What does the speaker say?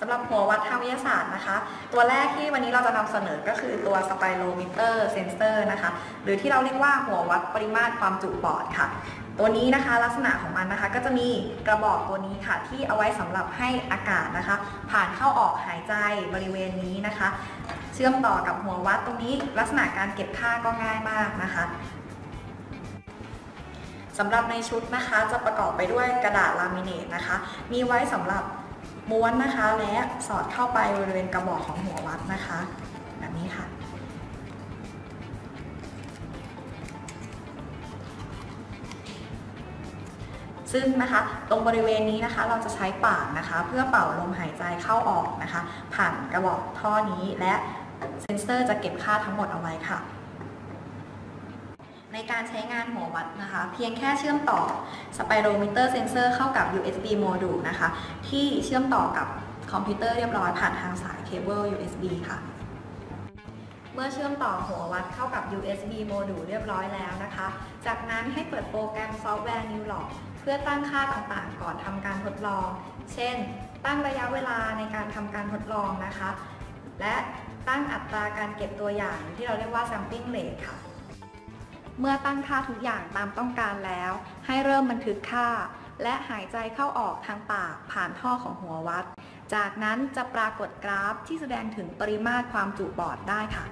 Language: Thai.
สำหรับหัววัดทางวิทยาศาสตร์นะคะ ตัวแรกที่วันนี้เราจะนำเสนอก็คือตัวสไปโรมิเตอร์เซนเซอร์นะคะ หรือที่เราเรียกว่าหัววัดปริมาตรความจุปอดค่ะ ตัวนี้นะคะลักษณะของมันนะคะ ก็จะมีกระบอกตัวนี้ค่ะ ที่เอาไว้สำหรับให้อากาศนะคะ ผ่านเข้าออกหายใจบริเวณนี้นะคะ เชื่อมต่อกับหัววัดตรงนี้ลักษณะการเก็บค่าก็ง่ายมากนะคะ สำหรับในชุดนะคะจะประกอบไปด้วยกระดาษลามิเนตนะคะ มีไว้สำหรับม้วนนะคะ และสอดเข้าไปบริเวณกระบอกของหัววัดนะคะ แบบนี้ค่ะ ซึ่งนะคะตรงบริเวณนี้นะคะเราจะใช้ปากนะคะ เพื่อเป่าลมหายใจเข้าออกนะคะ ผ่านกระบอกท่อนี้และเซ็นเซอร์จะเก็บค่าทั้งหมดเอาไว้ค่ะ ในการใช้งานหัววัดนะคะ เพียงแค่เชื่อมต่อสไปโรมิเตอร์เซนเซอร์เข้ากับ USB โมดูลนะคะ ที่เชื่อมต่อกับคอมพิวเตอร์เรียบร้อยผ่านทางสายเคเบิล USB ค่ะ เมื่อเชื่อมต่อหัววัดเข้ากับ USB โมดูลเรียบร้อยแล้วนะคะ จากนั้นให้เปิดโปรแกรมซอฟต์แวร์ Newlock เพื่อตั้งค่าต่างๆ ก่อนทำการทดลอง เช่น ตั้งระยะเวลาในการทำการทดลองนะคะ และตั้งอัตราการเก็บตัวอย่างที่เราเรียกว่า sampling rate ค่ะ เมื่อตั้งค่าทุกอย่างตามต้องการแล้ว ให้เริ่มบันทึกค่า และหายใจเข้าออกทางปากผ่านท่อของหัววัด จากนั้นจะปรากฏกราฟที่แสดงถึงปริมาตรความจุบอดได้ค่ะ